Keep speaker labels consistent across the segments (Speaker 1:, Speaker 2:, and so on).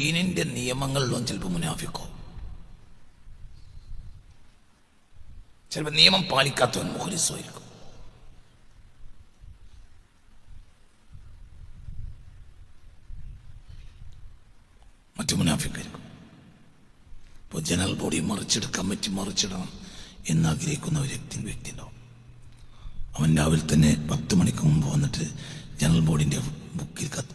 Speaker 1: ദീനിന്റെ നിയമങ്ങളിലും ചിലപ്പോൾ മുനാഫിക്കോ? ചിലപ്പോൾ നിയമം പാലിക്കാത്തവൻ മുഖലിസമായിരിക്കും മറ്റു മുനാഫിക്കായിരിക്കും. ഇപ്പോൾ ജനറൽ ബോഡി മറിച്ചെടുക്കാൻ പറ്റി മറിച്ചിടണം എന്നാഗ്രഹിക്കുന്ന ഒരു വ്യക്തി വ്യക്തി ഉണ്ടാവും. അവൻ രാവിലെ തന്നെ പത്ത് മണിക്ക് മുമ്പ് വന്നിട്ട് ജനറൽ ബോർഡിന്റെ ബുക്കിൽ കത്ത്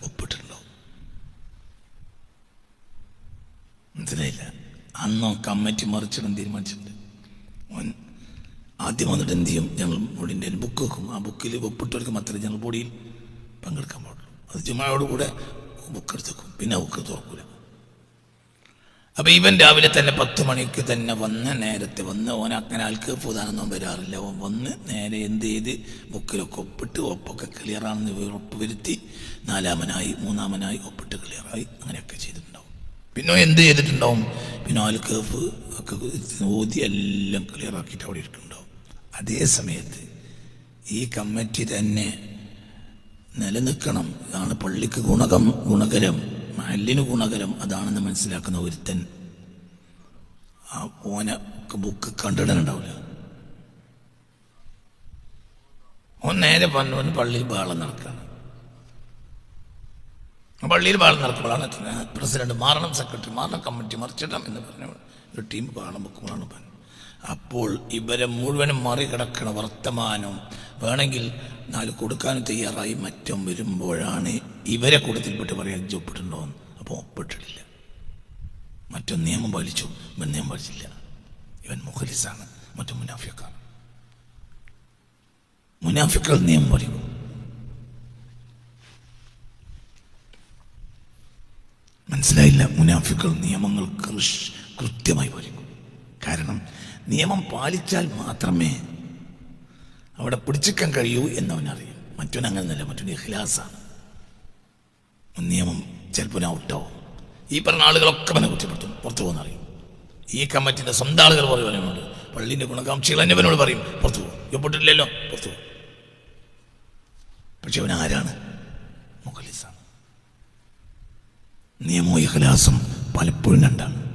Speaker 1: മനസ്സിലായില്ല. അന്നോ കമ്മിറ്റി മറിച്ചിടാൻ തീരുമാനിച്ചിട്ടുണ്ട്. ഓൻ ആദ്യം വന്നിട്ട് എന്ത് ചെയ്യും? ജനറൽ ഒരു ബുക്ക് വെക്കും. ആ ബുക്കിൽ ഒപ്പിട്ടവർക്ക് മാത്രമേ ജനറൽ ബോഡിയിൽ പങ്കെടുക്കാൻ പാടുള്ളൂ. അത് ജുമായോടുകൂടെ ബുക്ക് എടുത്ത് വെക്കും. പിന്നെ ബുക്ക് തുറക്കൂല. അപ്പൊ ഇവൻ രാവിലെ തന്നെ പത്ത് മണിക്ക് തന്നെ വന്ന് നേരത്തെ വന്ന് ഓൻ അങ്ങനെ ആൾക്ക് പുതാനൊന്നും വരാറില്ല. ഓൻ വന്ന് നേരെ എന്ത് ചെയ്ത് ബുക്കിലൊക്കെ ഒപ്പിട്ട് ഒപ്പൊക്കെ ക്ലിയറാണെന്ന് ഉറപ്പ് വരുത്തി നാലാമനായി മൂന്നാമനായി ഒപ്പിട്ട് ക്ലിയറായി അങ്ങനെയൊക്കെ ചെയ്തിട്ടുണ്ടാവും പിന്നെ എന്ത് ചെയ്തിട്ടുണ്ടാവും? പിന്നെ ആൽക്കേഫ് ഒക്കെ ഓതി എല്ലാം ക്ലിയർ ആക്കിയിട്ട് അവിടെ ഇരിക്കുന്നുണ്ടാവും. അതേ സമയത്ത് ഈ കമ്മിറ്റി തന്നെ നിലനിൽക്കണം. ഇതാണ് പള്ളിക്ക് ഗുണകം ഗുണകരം മഹലിന് ഗുണകരം അതാണെന്ന് മനസ്സിലാക്കുന്ന ഒരുത്തൻ. ആ ഓന ബുക്ക് കണ്ടിടാനുണ്ടാവില്ല ഓൻ നേരെ പറഞ്ഞു പള്ളിയിൽ ബാളം നടക്കുകയാണ് പള്ളിയിൽ പാടം നടക്കുമ്പോഴാണ് പ്രസിഡന്റ് മാറണം സെക്രട്ടറി മാറണം കമ്മിറ്റി മറിച്ചിടണം എന്ന് പറഞ്ഞ ഒരു ടീം പാടം വെക്കുമ്പോഴാണ് പറഞ്ഞു അപ്പോൾ ഇവരെ മുഴുവനും മറികടക്കണ വർത്തമാനം വേണമെങ്കിൽ നാല് കൊടുക്കാനും തയ്യാറായി മറ്റും വരുമ്പോഴാണ് ഇവരെ കൂട്ടത്തിൽപ്പെട്ട് പറയാൻ ഒപ്പിട്ടുണ്ടോ അപ്പോൾ ഒപ്പിട്ടിട്ടില്ല. മറ്റൊന്ന് നിയമം പാലിച്ചു. ഇവൻ നിയമം പാലിച്ചില്ല. ഇവൻ മുഖലിസാണ്. മറ്റു മുനാഫിക്കാണ് മുനാഫിക്കൾ നിയമം പാലിക്കും. മനസ്സിലായില്ല. മുനാഫിക്കൾ നിയമങ്ങൾ കൃത്യമായി പാലിക്കും. കാരണം നിയമം പാലിച്ചാൽ മാത്രമേ അവിടെ പിടിച്ചിക്കാൻ കഴിയൂ എന്നവനറിയും. മറ്റവൻ അങ്ങനെയല്ല മറ്റൊരു ഇഖ്ലാസാണ്. നിയമം ചിലപ്പോൾ ഔട്ടാവും. ഈ പറഞ്ഞ ആളുകളൊക്കെ അവനെ കുറ്റപ്പെടുത്തും. പുറത്തു പോകുന്നറിയും ഈ കമ്മിറ്റിന്റെ സ്വന്തം ആളുകൾ പറയുവാനുണ്ട് പള്ളിന്റെ ഗുണകാംക്ഷികൾ എന്നവനോട് പറയും പുറത്തു പോകും ഇപ്പോട്ടില്ലല്ലോ പുറത്തു പോകും പക്ഷെ അവൻ ആരാണ്? മുഖലിസാണ്. നിയമോ ഇഖ്ലാസും പലപ്പോഴും രണ്ടാണ്.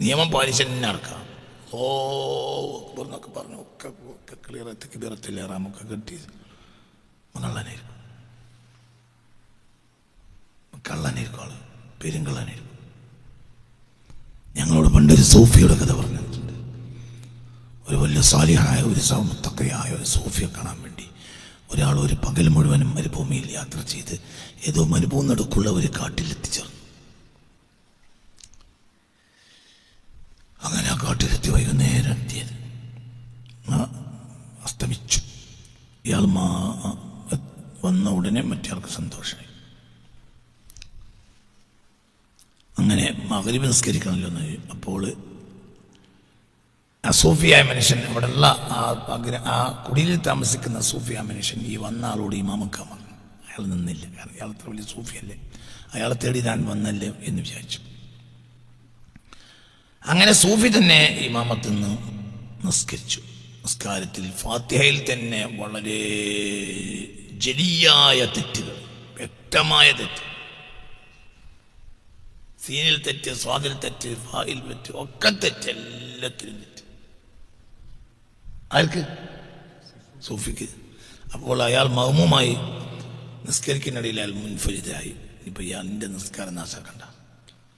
Speaker 1: നിയമം പാലിച്ച് തന്നെ നടക്കാം. ഓ എന്നൊക്കെ പറഞ്ഞു. ഒക്കെ ഒക്കെ ക്ലിയർ തെക്കിബിറത്തില്ല റാമൊക്കെ കെട്ടി കള്ളനായിരിക്കും. കള്ളനായിരിക്കും ആൾ. പെരുങ്കള്ളനായിരിക്കും. ഞങ്ങളോട് പണ്ടൊരു സൂഫിയുടെ കഥ പറഞ്ഞിട്ടുണ്ട്. ഒരു വലിയ സാലിഹായ ഒരു സൗമുത്തക്കയായ ഒരു സൂഫിയെ കാണാൻ ഒരാൾ ഒരു പകൽ മുഴുവനും മരുഭൂമിയിൽ യാത്ര ചെയ്ത് ഏതോ മരുഭൂമിനടുക്കുള്ള ഒരു കാട്ടിലെത്തിച്ചേർന്നു അങ്ങനെ ആ കാട്ടിലെത്തി വൈകുന്നേരം എത്തിയത്. അസ്തമിച്ചു. ഇയാൾ മാ വന്ന ഉടനെ മറ്റേയാൾക്ക് സന്തോഷമായി. അങ്ങനെ മകരി നിസ്കരിക്കണമല്ലോ അപ്പോൾ സൂഫിയായ മനുഷ്യൻ അവിടെയുള്ള ആ ആ കുടിയിൽ താമസിക്കുന്ന സൂഫിയായ മനുഷ്യൻ ഈ വന്ന ആളോട് ഈ മാമക്കാൻ വന്നു. അയാൾ നിന്നില്ല. കാരണം അയാൾ അത്ര വലിയ സൂഫിയല്ലേ? അയാളെ തേടി ഞാൻ വന്നല്ലേ എന്ന് വിചാരിച്ചു. അങ്ങനെ സൂഫി തന്നെ ഇമാമത്തിൽ നിന്ന് നിസ്കരിച്ചു. നിസ്കാരത്തിൽ ഫാത്തിഹയിൽ തന്നെ വളരെ ജലിയായ തെറ്റുകൾ വ്യക്തമായ തെറ്റ്. സീനിൽ തെറ്റ് സ്വാതിൽ തെറ്റ് ഫായിൽ തെറ്റ് ഒക്കെ തെറ്റ് എല്ലാത്തിലും ആർക്ക് സൂഫിക്ക്. അപ്പോൾ അയാൾ മൗമുമായി നിസ്കരിക്കുന്നിടയിൽ അയാൾ മുൻഫരിതായി ഇപ്പൊ എന്റെ നിസ്കാരം നാശാക്കണ്ട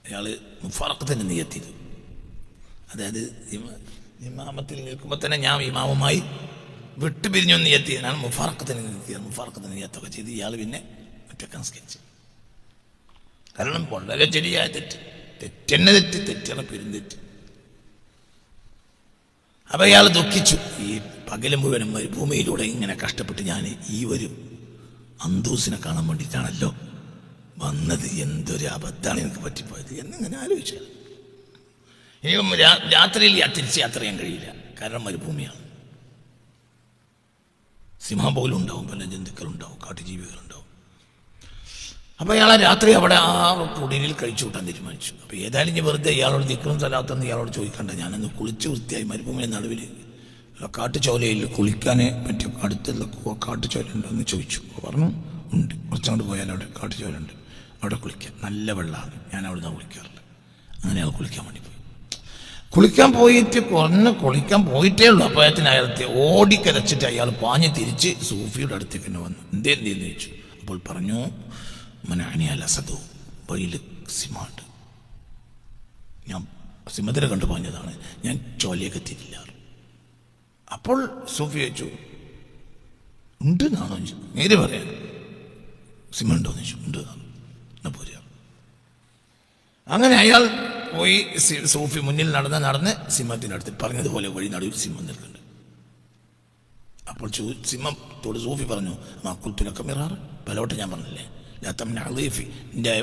Speaker 1: അയാൾ മുഫറക്കത്തിന് നിയത്തിയത് അതായത് ഇമാമത്തിൽ നിൽക്കുമ്പോൾ തന്നെ ഞാൻ ഇമാമുമായി വിട്ടുപിരിഞ്ഞു നിയത്തിയതിനാണ് മുഫാറക്കത്തിന് നിയത്തിയത് മുഫാറക്കത്തിന് നിയത്തൊക്കെ ചെയ്ത് ഇയാൾ പിന്നെ ഒറ്റയ്ക്ക് നിസ്കരിച്ചു. കാരണം വളരെ ശരിയായ തെറ്റ്. തെറ്റെന്നെ തെറ്റ് തെറ്റാണ് പെരുന്തെറ്റ്. അപ്പൊ ഇയാൾ ദുഃഖിച്ചു. ഈ പകൽ മുഴുവനും മരുഭൂമിയിലൂടെ ഇങ്ങനെ കഷ്ടപ്പെട്ട് ഞാൻ ഈ ഒരു അന്തൂസിനെ കാണാൻ വേണ്ടിയിട്ടാണല്ലോ വന്നത്. എന്തൊരു അബദ്ധമാണ് എനിക്ക് പറ്റിപ്പോയത് എന്നിങ്ങനെ ആലോചിച്ചു. ഇനിയും രാത്രിയിൽ തിരിച്ച് യാത്ര ചെയ്യാൻ കഴിയില്ല. കാരണം മരുഭൂമിയാണ് സിംഹം പോലും ഉണ്ടാവും പല ജന്തുക്കളുണ്ടാവും കാട്ടുജീവികളുണ്ടാവും. അപ്പൊ അയാളെ രാത്രി അവിടെ ആ കുടിലിൽ കഴിച്ചു കൂട്ടാൻ തീരുമാനിച്ചു. അപ്പൊ ഏതായാലും ഞാൻ വെറുതെ ഇയാളോട് ദിക്കറും സ്ഥലത്തൊന്നും ഇയാളോട് ചോദിക്കണ്ട. ഞാനൊന്ന് കുളിച്ച് വൃത്തിയായി മരുഭൂമിയുടെ നടുവിൽ കാട്ടുചോലയിൽ കുളിക്കാനെ പറ്റും അടുത്തുള്ള കു- കാട്ടുചോല ഉണ്ടോ എന്ന് ചോദിച്ചു പറഞ്ഞു ഉണ്ട്. കുറച്ചങ്ങോട്ട് പോയാൽ അവിടെ കാട്ടുചോലുണ്ട് അവിടെ കുളിക്കാം. നല്ല വെള്ളമാണ്. ഞാൻ അവിടെ നിന്ന് കുളിക്കാറില്ല അങ്ങനെ അയാൾ കുളിക്കാൻ വേണ്ടി പോയി. കുളിക്കാൻ പോയിട്ട് കുറഞ്ഞ് കുളിക്കാൻ പോയിട്ടേ ഉള്ളൂ. അപ്പോഴത്തിന് അയാളത്തെ ഓടിക്കരച്ചിട്ട് അയാൾ പാഞ്ഞ് തിരിച്ച് സൂഫിയുടെ അടുത്തേക്ക് തന്നെ വന്നു. എന്തേ എന്തേന്ന് ചോദിച്ചു? അപ്പോൾ പറഞ്ഞു മനാനി അൽ അസദു വഴിയിൽ സിമാണ്ട് ഞാൻ സിമത്തിനെ കണ്ടു പറഞ്ഞതാണ് ഞാൻ ചോലയൊക്കെ തിരില്ല. അപ്പോൾ സൂഫി ചോദിച്ചു ഉണ്ട് എന്നാണോ നേരെ പറയാൻ സിമുണ്ടോ എന്ന് ചോദിച്ചു. ഉണ്ട്. എന്നാ അങ്ങനെ അയാൾ പോയി സൂഫി മുന്നിൽ നടന്ന് നടന്ന് സിംഹത്തിനടുത്ത് പറഞ്ഞതുപോലെ വഴി നടുവിൽ സിംഹം നിൽക്കുന്നുണ്ട്. അപ്പോൾ സിംഹത്തോട് സൂഫി പറഞ്ഞു മാക്കുൽത്തുലൊക്കെ തുലക്കമിറാറ് പലവട്ടം ഞാൻ പറഞ്ഞില്ലേ ലത്തമ്മ അളീഫി എൻ്റെ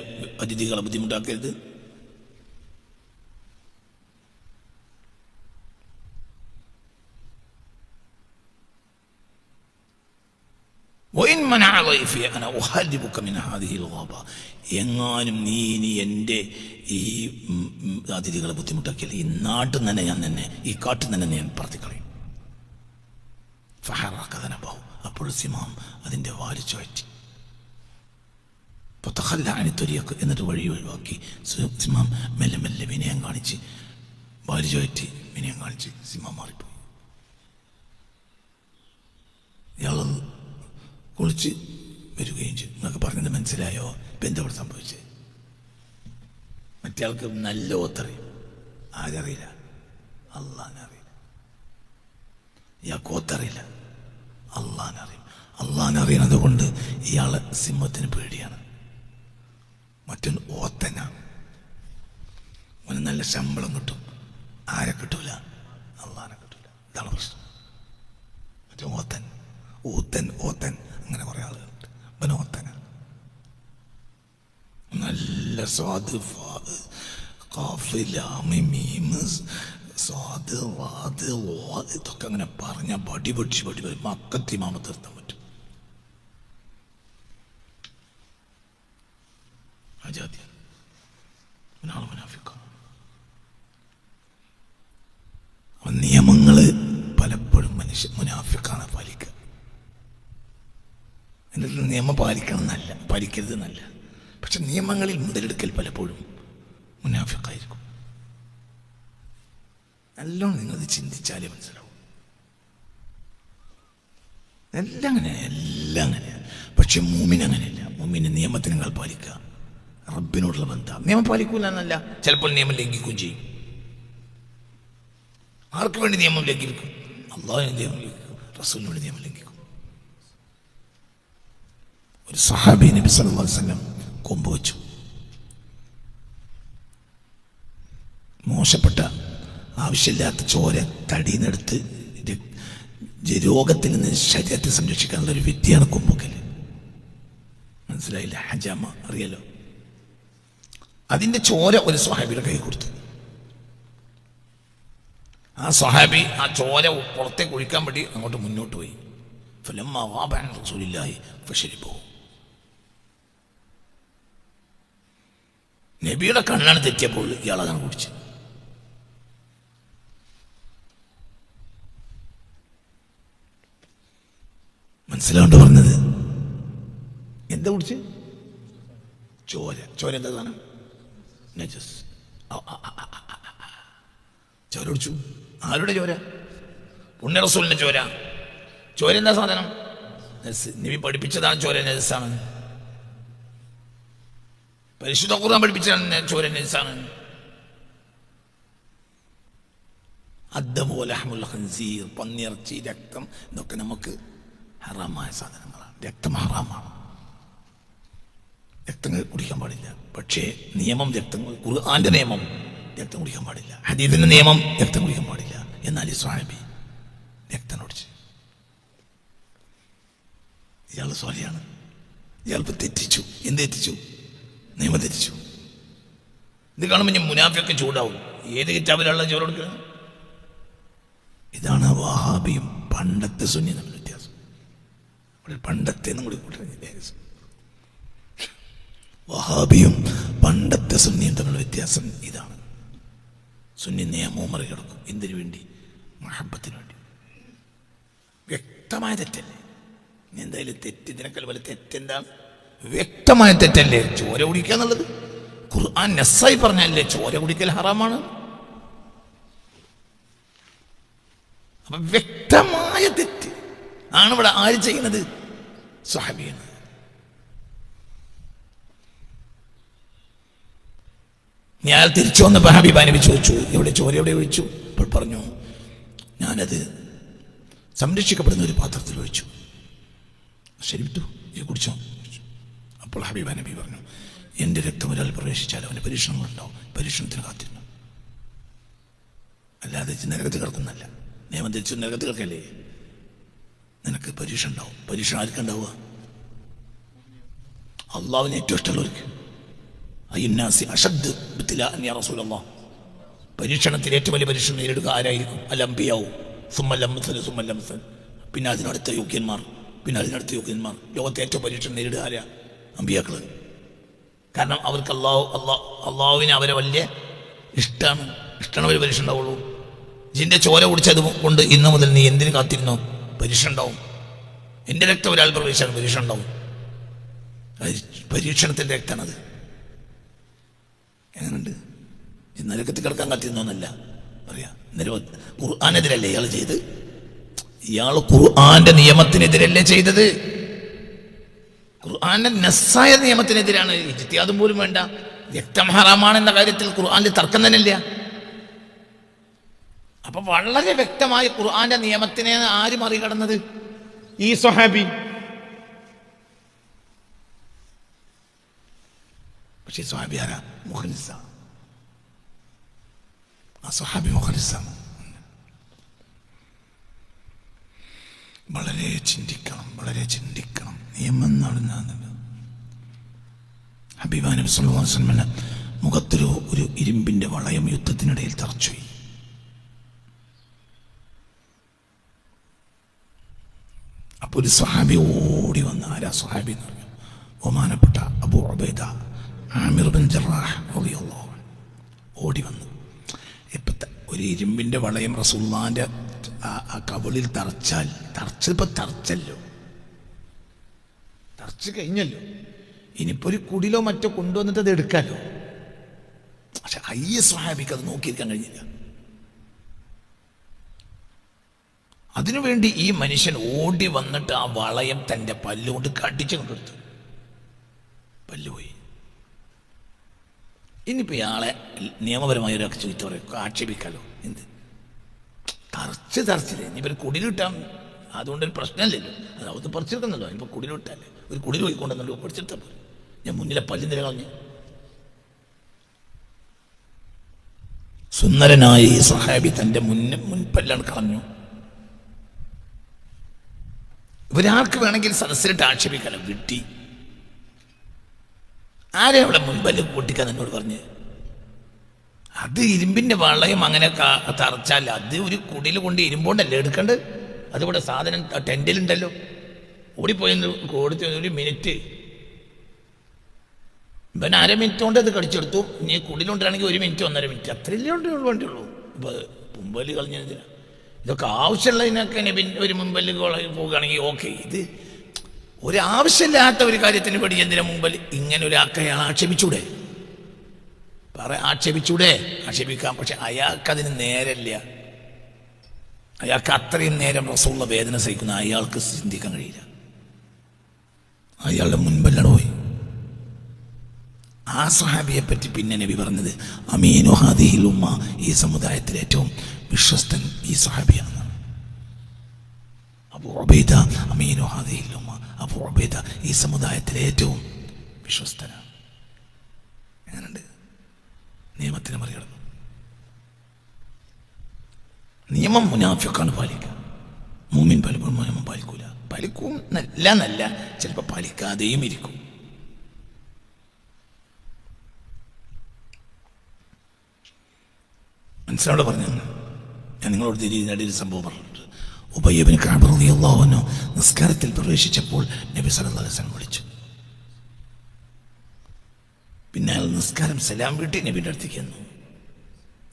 Speaker 1: അതിഥികളെ ബുദ്ധിമുട്ടാക്കരുത് وإن منع ضيفي أنا أخربك من هذه الغابة എങ്ങാനും നീ ഇനി എൻ്റെ ഈ ഉം, ഉം, അതിഥികളെ ബുദ്ധിമുട്ടാക്കിയാൽ ഈ നാട്ടിൽ തന്നെ ഞാൻ തന്നെ ഈ കാട്ടിൽ തന്നെ ഞാൻ പറത്തിക്കളയും ഫഹറാക്കഥനബാവും അപ്പോൾ സിമാം അതിൻ്റെ വാല് ചുഴറ്റി പൊത്തഹല്ലാണിത്തൊരിയൊക്കെ എന്നിട്ട് വഴി ഒഴിവാക്കി. സിംഹം മെല്ലെ മെല്ലെ വിനയം കാണിച്ച് വാൽ ചുഴറ്റി വിനയം കാണിച്ച് സിമാം മാറിപ്പോയി. ഇയാൾ കുളിച്ച് വരികയും ചെയ്തു. എന്നൊക്കെ പറഞ്ഞത് മനസ്സിലായോ? ഇപ്പം എന്താ ഇവിടെ സംഭവിച്ചത് മറ്റേയാൾക്ക് നല്ല ഓത്തറിയും. ആരറിയില്ല? അള്ളാനറിയില്ല ഇയാൾക്ക് ഓത്തറിയില്ല. അള്ളാനറിയും അള്ളാനറിയണത് കൊണ്ട് ഇയാളെ സിംഹത്തിന് പേടിയാണ്. മറ്റൊന്ന് ഓത്തന. ഒന്ന് നല്ല ശമ്പളം കിട്ടും. ആരെ കിട്ടൂല? അള്ളാനെ കിട്ടൂല. ഇതാണ് പ്രശ്നം. മറ്റേ ഓത്തൻ. ഊത്തൻ ഓത്തൻ. അങ്ങനെ കുറെ ആളുകളുണ്ട്. അവൻ ഓത്തന. നല്ല സ്വാദ് ഇതൊക്കെ അങ്ങനെ പറഞ്ഞ പടി പഠിച്ച് പടി മക്കത്തി മക്കത്തി മാമ തീർത്താൻ പറ്റും അജാതി അവനാണ് മുനാഫിക്കാണ് അവൻ നിയമങ്ങൾ പലപ്പോഴും മനുഷ്യ മുനാഫിക്കാണ് പാലിക്കുക എന്നിട്ട് നിയമം പാലിക്കണം എന്നല്ല പാലിക്കരുത് എന്നല്ല പക്ഷെ നിയമങ്ങളിൽ മുതലെടുക്കൽ പലപ്പോഴും മുനാഫിക്കായിരിക്കും നല്ലോണം നിങ്ങൾ ചിന്തിച്ചാലേ മനസ്സിലാവും എല്ലാം അങ്ങനെയാണ് എല്ലാം അങ്ങനെയാണ് പക്ഷെ മൂമിൻ അങ്ങനെയല്ല മൂമിന് നിങ്ങൾ പാലിക്കുക. റബ്ബിനോടുള്ള ബന്ധം. നിയമം പാലിക്കൂല എന്നല്ല ചിലപ്പോൾ നിയമം ലംഘിക്കുകയും ചെയ്യും. ആർക്ക് വേണ്ടി നിയമം ലംഘിക്കും? അള്ളാഹിന് നിയമം ലംഘിക്കും. റസൂലിന് വേണ്ടി നിയമം ലംഘിക്കും. ഒരു സഹാബി നബി സല്ലല്ലാഹു അലൈഹി വസല്ലം കൊമ്പ് വെച്ചു. മോശപ്പെട്ട ആവശ്യമില്ലാത്ത ചോര ജ- രോഗത്തിൽ നിന്ന് ശരീരത്തെ സംരക്ഷിക്കാനുള്ള ഒരു വിദ്യയാണ് കൊമ്പൊക്കൽ മനസ്സിലായില്ല? ഹജാമ അറിയാലോ? അതിന്റെ ചോര ഒരു സ്വഹാബിയുടെ കൈ കൊടുത്തു. ആ സ്വഹാബി ആ ചോര പുറത്തേക്ക് ഒഴിക്കാൻ വേണ്ടി അങ്ങോട്ട് മുന്നോട്ട് പോയി. ഫലമ്മ വാബാൻ ഫഷരി പോകും നബിയുടെ കണ്ണാണ് തെറ്റിയപ്പോൾ ഇയാളതാണ് കുടിച്ചത്. മനസ്സിലാണ്ട് പറഞ്ഞത്. എന്താ കുടിച്ച്? ചോര. ചോര എന്താ സാധനം? നജസ്. ചോര കുടിച്ചു. ആരുടെ ചോര? റസൂലിന്റെ ചോര. ചോര എന്താ സാധനം? നിവി പഠിപ്പിച്ചതാണ് ചോര നജസ്സാണ് പരിശുദ്ധ ഖുർആൻ പഠിപ്പിച്ചതാണ് ചോര നജസ്സാണ് അദ്ദമോ ലഹ്മുൽ ഖൻസീർ പന്നിയിറച്ചി രക്തം ഇതൊക്കെ നമുക്ക് ഹറാമായ സാധനങ്ങളാണ്. രക്തം ഹറാമാണ്. രക്തം കുടിക്കാൻ പാടില്ല. പക്ഷേ നിയമം രക്തം ഖുർആന്റെ നിയമം രക്തം കുടിക്കാൻ പാടില്ല. ഹദീദിന്റെ നിയമം രക്തം കുടിക്കാൻ പാടില്ല. എന്നാൽ ഈ സ്വാമി രക്തം കുടിച്ച്. ഇയാൾ സ്വാലിയാണ് ഇയാൾ തെറ്റിച്ചു. എന്ത് തെറ്റിച്ചു? നിയമം തെറ്റിച്ചു. ഇത് കാണുമ്പോൾ ഞാൻ മുനാഫിയൊക്കെ ചൂടാവും. ഏത് കിറ്റാബിലുള്ള ചോറ് കൊടുക്കുക ഇതാണ് വഹാബിയും പണ്ടത്തെ സുന്നി തമ്മിൽ. വ്യത്യാസം പണ്ടത്തെ നമ്മൾ വഹാബിയും പണ്ടത്തെ സുന്നിയും തമ്മിലുള്ള വ്യത്യാസം ഇതാണ്. സുന്നി നിയമവും മറികടക്കും എന്തിനു വേണ്ടി? മഹബത്തിന് വേണ്ടി. വ്യക്തമായ തെറ്റല്ലേ? എന്തായാലും തെറ്റ് ഇതിനേക്കാൾ വലിയ തെറ്റെന്താണ്? വ്യക്തമായ തെറ്റല്ലേ? ചോര കുടിക്കുക എന്നുള്ളത്. ഖുർആൻ നെസ്സായി പറഞ്ഞല്ലേ? ചോര കുടിക്കൽ ഹറാമാണ്. അപ്പൊ വ്യക്തമായ തെറ്റ്. ആണ് ഇവിടെ ആര് ചെയ്യുന്നത്? സ്വഹാബിയാണ് ഞാൻ തിരിച്ചു വന്നപ്പോൾ ഹബീബ നബി ചോദിച്ചു എവിടെ ചോര? എവിടെ? ഒഴിച്ചു അപ്പോൾ പറഞ്ഞു ഞാനത് സംരക്ഷിക്കപ്പെടുന്ന ഒരു പാത്രത്തിൽ ഒഴിച്ചു. ശരി വിട്ടു. ഇത് കുടിച്ചോ. അപ്പോൾ ഹബീബ നബി പറഞ്ഞു എന്റെ രക്തം ഒരാൾ പ്രവേശിച്ചാൽ അവന് പരീക്ഷണങ്ങളുണ്ടാവും പരീക്ഷണത്തിന് കാത്തിരുന്നു. അല്ലാതെ ഇത് നരകത്ത് കിടക്കുന്നല്ല നിയമം തിരിച്ചു നരകത്ത് കിടക്കല്ലേ? നിനക്ക് പരീക്ഷ ഉണ്ടാവും പരീക്ഷ ആർക്കുണ്ടാവുക അള്ളാവിന് ഏറ്റവും ഇഷ്ടമുള്ളവർക്ക്. അയ്യന്നാസി അഷദ് യാ പരീക്ഷണത്തിൽ ഏറ്റവും വലിയ പരീക്ഷണം നേരിടുക ആരായിരിക്കും? അലംബിയാവും. സുമ്മല്ലംസൽ സുമ്മല്ലംസൽ പിന്നെ അതിനടുത്ത യോഗ്യന്മാർ. പിന്നെ അതിനടുത്ത യോഗ്യന്മാർ. ലോകത്തെ ഏറ്റവും പരീക്ഷണം നേരിടുക ആരാ? അമ്പിയാക്കൾ കാരണം അവർക്ക് അള്ളാഹു അള്ളാഹ് അള്ളാഹുവിനെ അവരെ വലിയ ഇഷ്ടമാണ് ഒരു പരീക്ഷ ഉണ്ടാവുള്ളൂ. ജിന്റെ ചോര കുടിച്ചത് കൊണ്ട് ഇന്ന് മുതൽ നീ എന്തിനു കാത്തിരുന്നോ? പരീക്ഷ ഉണ്ടാവും എന്റെ രക്തം ഒരാൾ പ്രവേശിച്ചാൽ പരീക്ഷ ഉണ്ടാവും പരീക്ഷണത്തിന്റെ രക്തമാണത്. എങ്ങനെയുണ്ട്? നരകത്തിൽ കിടക്കാൻ കത്തിന്നൊന്നല്ല പറയാ. നിരവധി ഖുർആാനെതിരല്ലേ ഇയാൾ ചെയ്ത്? ഇയാൾ ഖുർആാന്റെ നിയമത്തിനെതിരല്ലേ ചെയ്തത്? ഖുർആാന്റെ നസ്സായ നിയമത്തിനെതിരാണ് ഇജ്തിയാദും പോലും വേണ്ട. വ്യക്തം ഹറാമാണെന്ന കാര്യത്തിൽ ഖുർആാനിൽ തർക്കം തന്നെയില്ല. അപ്പൊ വളരെ വ്യക്തമായ ഖുർആന്റെ നിയമത്തിനെ ആര് മറികടന്നത്? ഈ സൊഹാബി പക്ഷേ സൊഹാബി ആരാ? മുഖലിസ. ആ സ്വഹാബി മുഖലിസാണ് വളരെ ചിന്തിക്കണം വളരെ ചിന്തിക്കണം. നിയമം നടന്നത് ഹബീബ നബി സല്ലല്ലാഹു അലൈഹി വസല്ലം മുഖത്തൊരു ഒരു ഇരുമ്പിന്റെ വളയം യുദ്ധത്തിനിടയിൽ തറച്ചുപോയി. അപ്പോൾ ഒരു സ്വഹാബി ഓടി വന്ന് ആരാ സ്വഹാബി എന്ന് പറഞ്ഞു. ബഹുമാനപ്പെട്ട Abu Ubaidah Amir bin Jarrah അൻഹു. ഓടി വന്നു. ഇപ്പത്തെ ഒരു ഇരുമ്പിന്റെ വളയം റസൂള്ളാന്റെ ആ കവളിൽ തറച്ചാൽ തറച്ചാൽ തറച്ചിപ്പോ തറച്ചല്ലോ. തറച്ച് കഴിഞ്ഞല്ലോ. ഇനിയിപ്പോൾ ഒരു കുടിലോ മറ്റോ കൊണ്ടുവന്നിട്ട് അത് എടുക്കാലോ. പക്ഷെ ഐ എസ് സ്വഹാബിക്ക് അത് നോക്കിയിരിക്കാൻ കഴിഞ്ഞില്ല. അതിനുവേണ്ടി ഈ മനുഷ്യൻ ഓടി വന്നിട്ട് ആ വളയം തന്റെ പല്ലുകൊണ്ട് കടിച്ചു കൊണ്ടെടുത്തു. പല്ലുപോയി. ഇനിയിപ്പോൾ ഇയാളെ നിയമപരമായ ഒരാൾക്ക് ചോദിച്ചു പറയും. ആക്ഷേപിക്കാലോ? എന്ത്? തറച്ച് തറച്ചില്ലേ? ഇനിയിപ്പോൾ ഒരു കുടിലിട്ടാൽ അതുകൊണ്ടൊരു പ്രശ്നമല്ലല്ലോ. അത് അവത്ത് പറിച്ചെടുക്കുന്നല്ലോ ഇനിയിപ്പോൾ കുടിലിട്ടല്ലേ ഒരു കുടിൽ പോയിക്കൊണ്ടെന്നല്ലോ പഠിച്ചെടുത്താൽ പോലും ഞാൻ മുന്നിലെ പല്ലു നില കളഞ്ഞു. സുന്ദരനായ ഈ സഹാബി തന്റെ മുന്നിൽ മുൻപല്ലാണ് കളഞ്ഞു. ഒരാൾക്ക് വേണമെങ്കിൽ സദസ്സിലിട്ട് ആക്ഷേപിക്കാനും? കിട്ടി ആരെ അവിടെ മുൻപല്ല് പൊട്ടിക്കാൻ എന്നോട് പറഞ്ഞ്? അത് ഇരുമ്പിന്റെ വളയം അങ്ങനെ തറച്ചാൽ അത് ഒരു കുടിയിൽ കൊണ്ട് ഇരുമ്പോണ്ടല്ലേ എടുക്കേണ്ടത് അതിവിടെ സാധനം ടെന്റിലുണ്ടല്ലോ. ഓടിപ്പോയെന്ന് കൊടുത്ത് ഒരു മിനിറ്റ്. ഇവൻ അര മിനിറ്റ് കൊണ്ട് അത് കടിച്ചെടുത്തു. ഇനി കുടിലുണ്ടാണെങ്കിൽ ഒരു മിനിറ്റ് ഒന്നര മിനിറ്റ്. അത്രയല്ലേ ഉണ്ട് വേണ്ടിയുള്ളൂ. ഇപ്പൊ മുമ്പൽ കളഞ്ഞതിനാ ഇതൊക്കെ ആവശ്യമുള്ളതിനൊക്കെ പിന്നെ ഒരു മുമ്പൽ പോവുകയാണെങ്കിൽ ഓക്കെ ഇത് ഒരാവശ്യമില്ലാത്ത ഒരു കാര്യത്തിന് വേണ്ടി എന്തിനു മുമ്പിൽ ഇങ്ങനെ ഒരു അയാൾ ആക്ഷേപിച്ചൂടെ? പറ ആക്ഷേപിച്ചൂടെ? ആക്ഷേപിക്കാം പക്ഷെ അയാൾക്ക് അതിന് നേരല്ല അയാൾക്ക് അത്രയും നേരം റസൂള്ള വേദന സഹിക്കുന്ന അയാൾക്ക് ചിന്തിക്കാൻ കഴിയില്ല. അയാളുടെ മുൻപല്ലാണ് പോയി ആ സഹാബിയെ പറ്റി പിന്നെ നബി പറഞ്ഞത് അമീനു ഹാദിഹിൽ ഉമ്മ ഈ സമുദായത്തിലെ ഏറ്റവും വിശ്വസ്തൻ ഈ സഹാബിയാണ്. അബു ഉബൈദ അമീനു ഹാദിഹിൽ ഉമ്മ. അബു ഉബൈദ ഈ സമുദായത്തിലെ ഏറ്റവും വിശ്വസ്തനാണ്. എങ്ങനെയുണ്ട്? നിയമത്തിന് മറികടന്നു. നിയമം മുനാഫിക്കാണ് പാലിക്കുക. മൂമിൻ പലപ്പോഴും നിയമം പാലിക്കൂല. പാലിക്കും നല്ല നല്ല ചിലപ്പോൾ പാലിക്കാതെയും ഇരിക്കും. മനസ്സിലോട് പറഞ്ഞു ഞാൻ നിങ്ങളോട് തിരിഞ്ഞിടയിൽ സംഭവം പറഞ്ഞിട്ടുണ്ട്. ഉബയ്യബിന് കാബറിയാവുന്നു നിസ്കാരത്തിൽ പ്രവേശിച്ചപ്പോൾ നബി സല്ലല്ലാഹു അലൈഹി വസല്ലം വിളിച്ചു. പിന്നെ അയാൾ നിസ്കാരം സലാം വീട്ടി നബിയുടെ അടുത്തേക്ക് വന്നു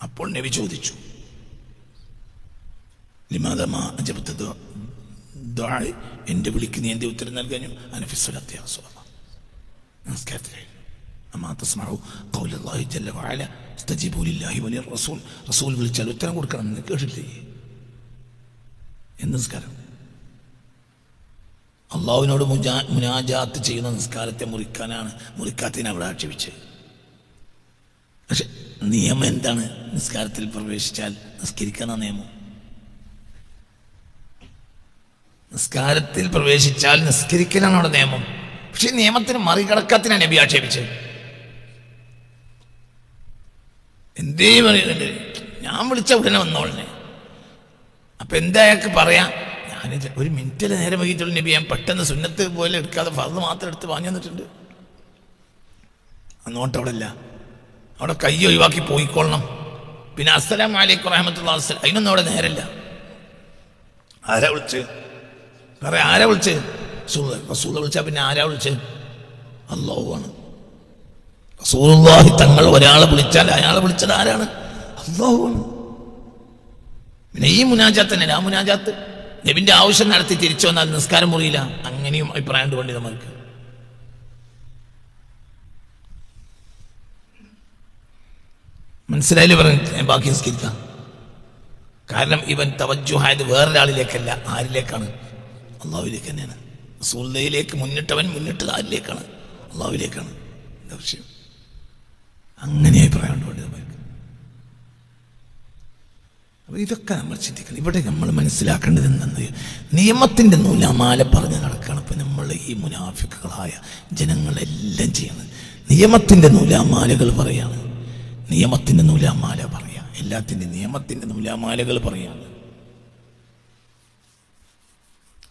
Speaker 1: അപ്പോൾ നബി ചോദിച്ചു എന്റെ വിളിക്ക് നീ എന്റെ ഉത്തരം നൽകാനും അനഫിസ്വലത്തെ നമസ്കാരത്തിൽ അമ്മാ തസ്മഉ ഖൗലല്ലാഹി ജല്ല വാല ഇസ്തജീബു വലിയ റസൂൽ. റസൂൽ വിളിച്ചാൽ ഉത്തരം കൊടുക്കണം എന്ന് കേട്ടില്ലേ എന്ന് നിസ്കാരം? അള്ളാഹുവിനോട് മുനാജാത്ത് ചെയ്യുന്ന നിസ്കാരത്തെ മുറിക്കാനാണ് മുറിക്കാത്തതിനെ അവിടെ ആക്ഷേപിച്ചത് പക്ഷെ നിയമം എന്താണ്? നിസ്കാരത്തിൽ പ്രവേശിച്ചാൽ നിസ്കരിക്കുന്ന നിയമം. നിസ്കാരത്തിൽ പ്രവേശിച്ചാൽ നിസ്കരിക്കലാണ് അവിടെ നിയമം. പക്ഷെ നിയമത്തിന് മറികടക്കാത്തിനാണ് നബി ആക്ഷേപിച്ചത്. എന്തേ പറയുന്നുണ്ട്? ഞാൻ വിളിച്ച ഉടനെ വന്നോളനെ. അപ്പൊ എന്താ അയാൾക്ക് പറയാം? ഞാനിത് ഒരു മിനിറ്റിൽ നേരം വൈകിട്ടുള്ള നബി ഞാൻ പെട്ടെന്ന് സുന്നത്ത് പോലെ എടുക്കാതെ ഫർദ് മാത്രം എടുത്ത് വാങ്ങി വന്നിട്ടുണ്ട്. അന്നോട്ട് അവിടെ ഇല്ല. അവിടെ കൈ ഒഴിവാക്കി പോയിക്കൊള്ളണം പിന്നെ അസ്സലാം വലൈക്കും റഹമത്തുള്ള അസ്സലാം അതിനൊന്നും അവിടെ നേരല്ല ആരാ വിളിച്ച്? പറയാ ആരാ വിളിച്ച്? റസൂൽ റസൂൽ വിളിച്ചാ പിന്നെ ആരാ വിളിച്ച്? അള്ളാഹു ആണ് റസൂലുള്ളാഹി തങ്ങൾ ഒരാളെ വിളിച്ചാൽ അയാളെ വിളിച്ചത് ആരാണ്? അള്ളാഹുവാണ് പിന്നെ ഈ മുനാജാത്ത് തന്നെ ആ മുനാജാത്ത് നബിന്റെ ആവശ്യം നടത്തി തിരിച്ചു വന്നാൽ നിസ്കാരം മുറിയില്ല. അങ്ങനെയും അഭിപ്രായം കൊണ്ട് പണ്ഡിതന്മാർക്ക്. മനസ്സിലായില്ലേ പറഞ്ഞു? ബാക്കി നിസ്കരിക്കാം. കാരണം ഇവൻ തവജുഹായത് വേറൊരാളിലേക്കല്ല ആരിലേക്കാണ്? അള്ളാഹുവിലേക്ക് തന്നെയാണ്. സൂലയിലേക്ക് മുന്നിട്ടവൻ മുന്നിട്ടത് ആരിലേക്കാണ്? അള്ളാഹുവിലേക്കാണ് എന്താ വിഷയം? അങ്ങനെ അഭിപ്രായമുണ്ട് പണ്ഡിതന്മാർക്ക് അപ്പൊ ഇതൊക്കെ നമ്മൾ ചിന്തിക്കണം. ഇവിടെ നമ്മൾ മനസ്സിലാക്കേണ്ടത് എന്തെന്ന്? നിയമത്തിന്റെ നൂലാമാല പറഞ്ഞ് നടക്കുകയാണ് ഇപ്പം നമ്മൾ ഈ മുനാഫിക്കുകളായ ജനങ്ങളെല്ലാം ചെയ്യുന്നത്. നിയമത്തിന്റെ നൂലാമാലകൾ പറയാണ്. നിയമത്തിന്റെ നൂലാമാല പറയാ. എല്ലാത്തിന്റെ നിയമത്തിന്റെ നൂലാമാലകൾ പറയാണ്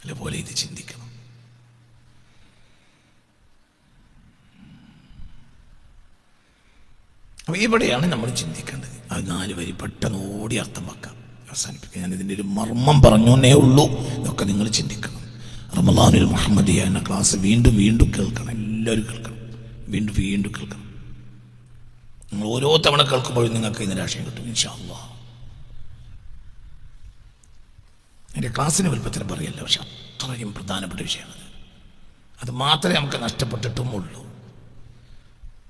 Speaker 1: അതുപോലെ ഇത് ചിന്തിക്കണം. അപ്പൊ ഇവിടെയാണ് നമ്മൾ ചിന്തിക്കേണ്ടത്. അത് നാല് വരി പെട്ടെന്ന് ഓടി അർത്ഥം വെക്കാം അവസാനിപ്പിക്കുക ഞാൻ ഇതിന്റെ ഒരു മർമ്മം പറഞ്ഞോന്നേ ഉള്ളൂ. ഇതൊക്കെ നിങ്ങൾ ചിന്തിക്കണം. റമലാനുൽ മുഹമ്മദിയ എന്ന ക്ലാസ് വീണ്ടും വീണ്ടും കേൾക്കണം. എല്ലാവരും കേൾക്കണം. വീണ്ടും വീണ്ടും കേൾക്കണം. നിങ്ങൾ ഓരോ തവണ കേൾക്കുമ്പോഴും നിങ്ങൾക്ക് ഇതിന്റെ ആശയം കിട്ടും. ഇൻഷാല്ലാ എന്റെ ക്ലാസ്സിന് വലുപ്പത്തിന് പറയല്ല. പക്ഷെ അത്രയും പ്രധാനപ്പെട്ട വിഷയമാണ് അത് മാത്രമേ നമുക്ക് നഷ്ടപ്പെട്ടിട്ടും ഉള്ളൂ.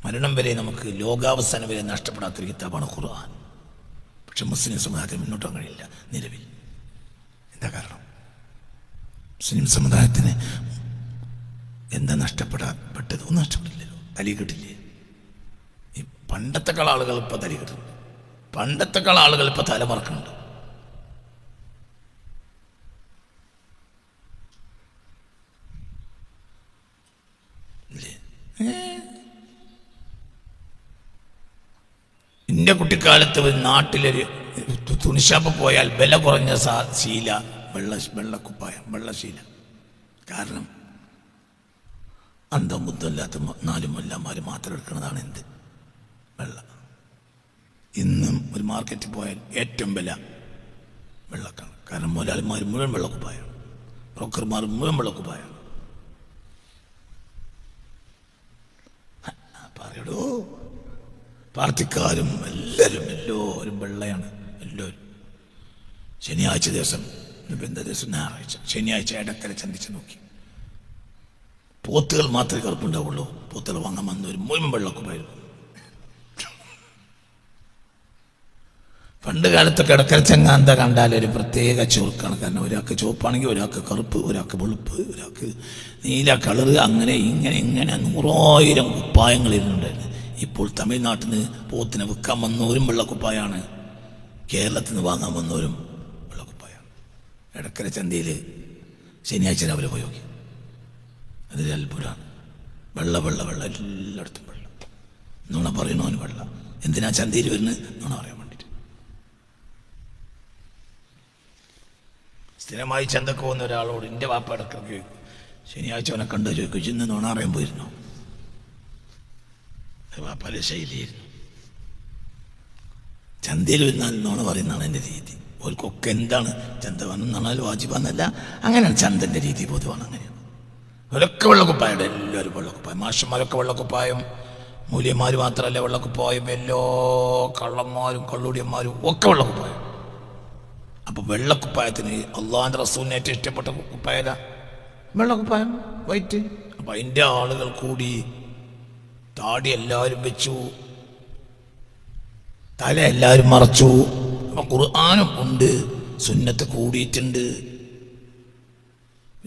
Speaker 1: മരണം വരെ നമുക്ക് ലോകാവസാനം വരെ നഷ്ടപ്പെടാത്തൊരു കിതാബാണ് ഖുർആൻ. പക്ഷെ മുസ്ലിം സമുദായത്തിന് മുന്നോട്ട് പോകാൻ കഴിയില്ല നിലവിൽ. എന്താ കാരണം? മുസ്ലിം സമുദായത്തിന് എന്താ നഷ്ടപ്പെടാപ്പെട്ടത്? ഒന്നും നഷ്ടപ്പെടില്ലല്ലോ. തലി കിട്ടില്ലേ? ഈ പണ്ടത്തെ കളാളുകൾ ഇപ്പൊ തലി കിട്ടുന്നു. പണ്ടത്തെ കളാളുകൾ ഇപ്പൊ തലമറക്കുന്നുണ്ട്. ഇല്ലേ? എന്റെ കുട്ടിക്കാലത്ത് നാട്ടിലൊരു തുണിശാപ്പ് പോയാൽ വില കുറഞ്ഞ സാ ശീല വെള്ള വെള്ളക്കുപ്പായം വെള്ളശീല കാരണം അന്തം ബുദ്ധമില്ലാത്ത നാല് മൊല്ലന്മാർ മാത്രം എടുക്കുന്നതാണ് എന്ത്? വെള്ള. ഇന്നും ഒരു മാർക്കറ്റിൽ പോയാൽ ഏറ്റവും വില വെള്ളക്കാണ്. കാരണം മുതലാളിമാർ മുഴുവൻ വെള്ളക്കുപ്പായം ബ്രോക്കർമാർ മുഴുവൻ വെള്ളക്കുപ്പായം പറയടോ. പാർട്ടിക്കാരും എല്ലാവരും എല്ലാവരും വെള്ളയാണ്. എല്ലാവരും. ശനിയാഴ്ച ദിവസം ബന്ധ ദിവസം ഞായറാഴ്ച. ശനിയാഴ്ച ഇടക്കര ചന്തിച്ച് നോക്കി. പോത്തുകൾ മാത്രമേ കറുപ്പുണ്ടാവുള്ളൂ. പോത്തുകൾ വാങ്ങാൻ വന്ന ഒരു മുഴുവൻ വെള്ളക്കുമായിരുന്നു പണ്ട് കാലത്തൊക്കെ ഇടക്കര ചങ്ങാന്ത കണ്ടാൽ ഒരു പ്രത്യേക ചുരുക്കാണ് കാരണം ഒരാൾക്ക് ചുവപ്പാണെങ്കിൽ ഒരാൾക്ക് കറുപ്പ് ഒരാൾക്ക് വെളുപ്പ് ഒരാൾക്ക് നീല കളറ് അങ്ങനെ ഇങ്ങനെ ഇങ്ങനെ നൂറായിരം കുപ്പായങ്ങളിരുന്നുണ്ടായിരുന്നു ഇപ്പോൾ തമിഴ്നാട്ടിൽ പോത്തിനെ വിൽക്കാൻ വന്നവരും വെള്ളക്കുപ്പായാണ്. കേരളത്തിൽ നിന്ന് വാങ്ങാൻ വന്നവരും വെള്ളക്കുപ്പായാണ്. ഇടക്കര ചന്തയിൽ ശനിയാഴ്ച രാവിലെ പോയോക്കി അതിൽ അതൊരു അത്ഭുതമാണ് വെള്ള വെള്ള വെള്ള എല്ലായിടത്തും വെള്ളം. നുണ പറയണോന് വെള്ളം? എന്തിനാ ചന്തയിൽ വരുന്നത്? നുണ പറയാൻ വേണ്ടിയിട്ട് സ്ഥിരമായി ചന്തക്ക് പോകുന്ന ഒരാളോട് എന്റെ വാപ്പ ഇടക്കൊക്കെ ശനിയാഴ്ച അവനെ കണ്ടു? ചോദിക്കും. ഇന്ന് നുണ അറിയാൻ പോയിരുന്നു? വാപ്പാലെ ശൈലിയായിരുന്നു. ചന്തയിൽ ഒരു നല്ലോണം പറയുന്നതാണ് എന്റെ രീതി. ഓർക്കൊക്കെ എന്താണ് ചന്ത വന്നാൽ വാജിബാന്നല്ല അങ്ങനെയാണ് ചന്തന്റെ രീതി പൊതുവാണ് അങ്ങനെയാണ് അവരൊക്കെ വെള്ളക്കുപ്പായം എല്ലാവരും വെള്ളക്കുപ്പായം. മാഷന്മാരൊക്കെ വെള്ളക്കുപ്പായം മൂല്യന്മാർ മാത്രമല്ല വെള്ളക്കുപ്പായം എല്ലാ കള്ളന്മാരും കള്ളുടിയന്മാരും ഒക്കെ വെള്ളക്കുപ്പായം. അപ്പോൾ വെള്ളക്കുപ്പായത്തിന് അള്ളാഹിന്റെ റസൂലിന് ഏറ്റവും ഇഷ്ടപ്പെട്ട കുപ്പായത? വെള്ളക്കുപ്പായം വൈറ്റ്. അപ്പൊ അതിന്റെ ആളുകൾ കൂടി താടി എല്ലാവരും വെച്ചു. തല എല്ലാവരും മറച്ചു. അപ്പൊ ഖുർആാനും ഉണ്ട് സുന്നത്ത് കൂടിയിട്ടുണ്ട്.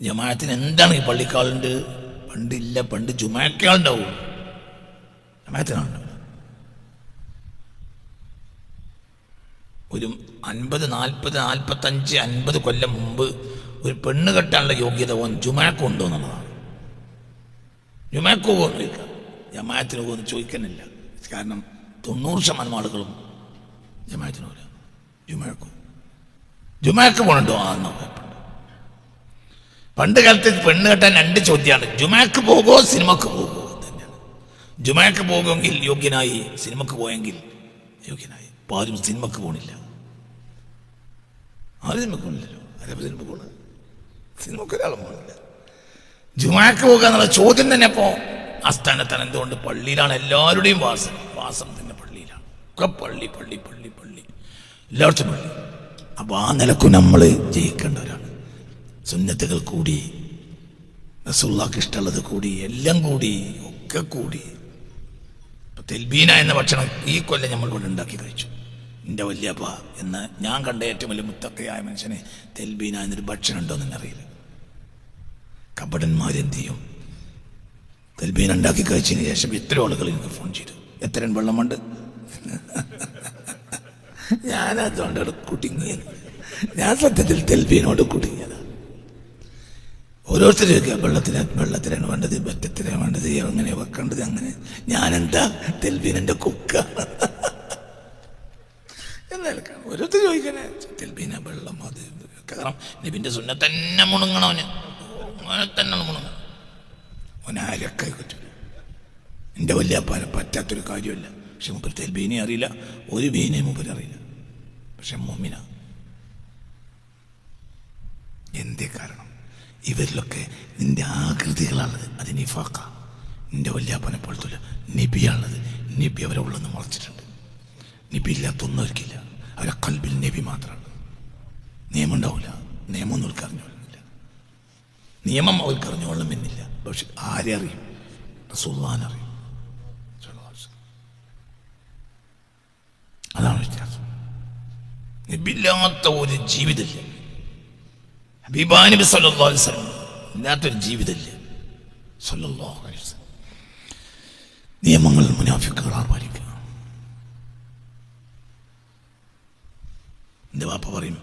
Speaker 1: ജമാഅത്തിന് എന്താണ് ഈ പള്ളിക്കാളുണ്ട്? പണ്ടില്ല പണ്ട് ജുമാക്കാളുണ്ടാവും ജമാത്തിനാണ് ഒരു അൻപത് നാൽപ്പത് നാൽപ്പത്തഞ്ച് അൻപത് കൊല്ലം മുമ്പ് ഒരു പെണ്ണ് കെട്ടാനുള്ള യോഗ്യത ഓൻ ജുമാക്കുണ്ടോ എന്നുള്ളതാണ്. ജുമാക്കോ പോകാൻ ജമാഅത്തിന് പോകുമെന്ന് ചോദിക്കുന്നില്ല. കാരണം തൊണ്ണൂറ് ശതമാനം ആളുകളും ജമാഅത്തിന് പോരാ ജുമാക്ക്. ജുമാക്ക് പോകണ്ടോ ആ പണ്ട് കാലത്ത് പെണ്ണ് കെട്ടാൻ രണ്ട് ചോദ്യമാണ്. ജുമാക്ക് പോകുമോ സിനിമക്ക് പോകുമോ തന്നെയാണ്. ജുമാക്ക് പോകുമെങ്കിൽ യോഗ്യനായി സിനിമക്ക് പോയെങ്കിൽ യോഗ്യനായി. അപ്പോൾ ആരും സിനിമക്ക് പോണില്ല. ആരും സിനിമക്ക് പോണില്ലല്ലോ. ആരും സിനിമ പോണ സിനിമക്ക് ഒരാളും പോണില്ല. ജുമാക്ക് പോകുക എന്നുള്ള ചോദ്യം തന്നെ ഇപ്പോ ആസ്ഥാനത്താണ് എന്തുകൊണ്ട് പള്ളിയിലാണ്? എല്ലാവരുടെയും വാസം. വാസം തന്നെ പള്ളിയിലാണ്. ഒക്കെ പള്ളി പള്ളി പള്ളി പള്ളി. എല്ലാവർക്കും പള്ളി. അപ്പൊ ആ നിലക്കും നമ്മൾ ജയിക്കേണ്ടവരാണ്. സുന്നത്തുകൾ കൂടി റസൂള്ളാക്ക് ഇഷ്ടമുള്ളത് കൂടി എല്ലാം കൂടി ഒക്കെ കൂടി. തെൽബീന എന്ന ഭക്ഷണം ഈ കൊല്ലം നമ്മൾ ഇവിടെ ഉണ്ടാക്കി കഴിച്ചു. എന്റെ വല്യപ്പ എന്ന് ഞാൻ കണ്ട ഏറ്റവും വലിയ മുത്തക്കയായ മനുഷ്യനെ തെൽബീന എന്നൊരു ഭക്ഷണം ഉണ്ടോ എന്നറിയില്ല. കപടന്മാരെന്ത് ചെയ്യും? തെൽബീന ഉണ്ടാക്കി കഴിച്ചതിന് ശേഷം എത്ര ആളുകൾ എനിക്ക് ഫോൺ ചെയ്തു. എത്ര വെള്ളമുണ്ട്? ഞാനതുകൊണ്ട് കുടുങ്ങിയത്. ഞാൻ സത്യത്തിൽ തെൽബീനോട് കുടുങ്ങിയതാണ് ഓരോരുത്തരൊക്കെ വെള്ളത്തിന് വെള്ളത്തിനാണ് വേണ്ടത് ബറ്റത്തിനാണ് വേണ്ടത് അങ്ങനെ വെക്കേണ്ടത് അങ്ങനെ. ഞാനെന്താ തെൽബീനന്റെ കുക്ക? എന്നേൽക്കാം ഓരോരുത്തർ ചോദിക്കണേ തെൽബീന വെള്ളം അത് കാരണം നബിന്റെ സുന്നെ തന്നെ മുണുങ്ങണവന് തന്നെ മുണുങ്ങണം ആരൊക്കെ പറ്റും എന്റെ വല്യപ്പാന പറ്റാത്തൊരു കാര്യമല്ല. പക്ഷെ മുപ്പര് തെൽബീനെ അറിയില്ല. ഒരു ബീനെ മുമ്പിൽ അറിയില്ല. പക്ഷെ മോമിന എന്തേ കാരണം? ഇവരിലൊക്കെ നിന്റെ ആകൃതികളാണത് അത് നിഫാക്ക. നിന്റെ വല്യാപ്പനെ പോലത്തെ നബിയാണത് നബി അവരെ ഉള്ളെന്ന് മറച്ചിട്ടുണ്ട് നബി ഇല്ലാത്തൊന്നും അവർക്കില്ല. അവരെ കൽബിൽ നബി മാത്രമാണ്. നിയമം ഉണ്ടാവില്ല നിയമമൊന്നും അവർക്ക് അറിഞ്ഞോളുന്നില്ല നിയമം അവർക്ക് അറിഞ്ഞോളണമെന്നില്ല പക്ഷെ ആരെ അറിയും? റസൂള്ളാൻ അറിയും. അതാണ് വ്യത്യാസം. നബില്ലാത്ത ഒരു ജീവിതമില്ല. ഹബീബാനബി ഇല്ലാത്തൊരു ജീവിതമില്ല. അലൈഹി വസല്ലം. നിയമങ്ങൾ മുനാഫിക്കുകളാർ പാലിക്കുക എന്റെ വാപ്പ പറയും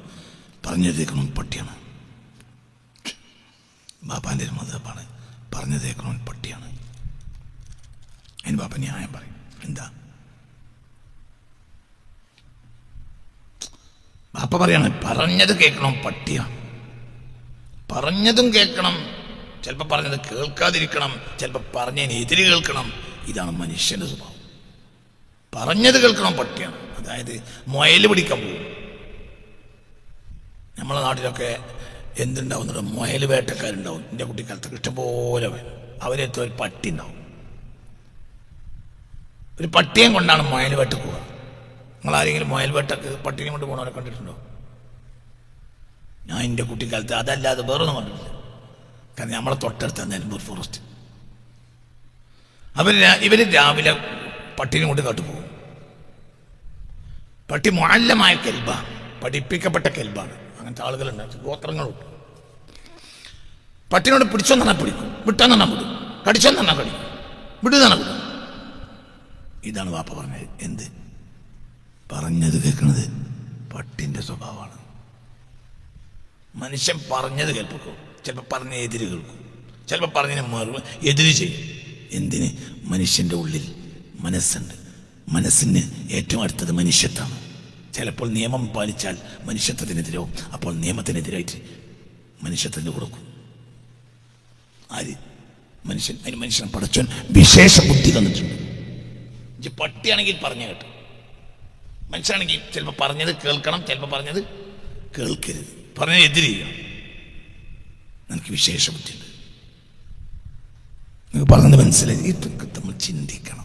Speaker 1: പറഞ്ഞതേക്കണം പട്ടിയാണ്. ബാപ്പാന്റെ ഒരു മതപ്പാണ്. പറഞ്ഞതേക്കണം പട്ടിയാണ്. അതിന് ബാപ്പ ന്യായം പറയും. എന്താ? ബാപ്പ പറയാണ് പറഞ്ഞത് കേൾക്കണം പട്ടിയാണ്. പറഞ്ഞതും കേൾക്കണം. ചിലപ്പോൾ പറഞ്ഞത് കേൾക്കാതിരിക്കണം. ചിലപ്പോൾ പറഞ്ഞതിന് എതിര് കേൾക്കണം. ഇതാണ് മനുഷ്യന്റെ സ്വഭാവം. പറഞ്ഞത് കേൾക്കണം പട്ടിയാണ്. അതായത് മുയൽ പിടിക്കാൻ പോകും നമ്മളെ നാട്ടിലൊക്കെ എന്തുണ്ടാവുന്നുണ്ട് മുയൽ വേട്ടക്കാരുണ്ടാവും എന്റെ കുട്ടിക്കാലത്തൊക്കെ ഇഷ്ടംപോലെ അവരെത്തും ഒരു പട്ടി ഉണ്ടാവും. ഒരു പട്ടിയും കൊണ്ടാണ് മുയൽ വേട്ട പോവുക. നിങ്ങൾ ആരെങ്കിലും മുയൽ വേട്ടക്ക് പട്ടിനെ കൊണ്ട് പോകണവരെ കണ്ടിട്ടുണ്ടോ? ഞാൻ എന്റെ കുട്ടിക്കാലത്ത് അതല്ലാതെ വേറൊന്നും കണ്ടിട്ടില്ല. കാരണം നമ്മളെ തൊട്ടടുത്ത നിലമ്പൂർ ഫോറസ്റ്റ്. അവർ ഇവർ രാവിലെ പട്ടിനെ കൊണ്ട് കാട്ടു പോകും. പട്ടി മുഅല്ലമായ കെൽബാണ്. പഠിപ്പിക്കപ്പെട്ട കെൽബാണ്. അങ്ങനത്തെ ആളുകളുണ്ട്. ഗോത്രങ്ങളുണ്ട്. പട്ടിനോട് പിടിച്ചോന്ന് പിടിക്കും. വിട്ടാന്ന് വിടും. കടിച്ചോന്ന് കടിക്കും. വിടുന്നാണ് വിടും. ഇതാണ് വാപ്പ പറഞ്ഞത്. എന്ത്? പറഞ്ഞത് കേൾക്കുന്നത് പട്ടിന്റെ സ്വഭാവമാണ്. മനുഷ്യൻ പറഞ്ഞത് കേൾപ്പിക്കും. ചിലപ്പോൾ പറഞ്ഞ എതിര് കേൾക്കും. ചിലപ്പോൾ പറഞ്ഞതിന് മാറും എതിര് ചെയ്യും. എന്തിന്? മനുഷ്യന്റെ ഉള്ളിൽ മനസ്സുണ്ട്. മനസ്സിന് ഏറ്റവും അടുത്തത് മനുഷ്യത്വമാണ്. ചിലപ്പോൾ നിയമം പാലിച്ചാൽ മനുഷ്യത്വത്തിനെതിരോ അപ്പോൾ നിയമത്തിനെതിരായിട്ട് മനുഷ്യത്വത്തിന് കൊടുക്കും. ആര്? മനുഷ്യൻ അതിന് മനുഷ്യനെ പടച്ചോൻ വിശേഷ ബുദ്ധി തന്നിട്ടുണ്ട്. പട്ടിയാണെങ്കിൽ പറഞ്ഞു കേട്ടോ. മനുഷ്യനാണെങ്കിൽ ചിലപ്പോൾ പറഞ്ഞത് കേൾക്കണം ചിലപ്പോൾ പറഞ്ഞത് കേൾക്കരുത്. പറഞ്ഞത് എതിര് ചെയ്യണം. എനിക്ക് വിശേഷ ബുദ്ധിയുണ്ട്. നിങ്ങൾക്ക് പറഞ്ഞത് മനസ്സിലായി. ഇതൊക്കെ നമ്മൾ ചിന്തിക്കണം.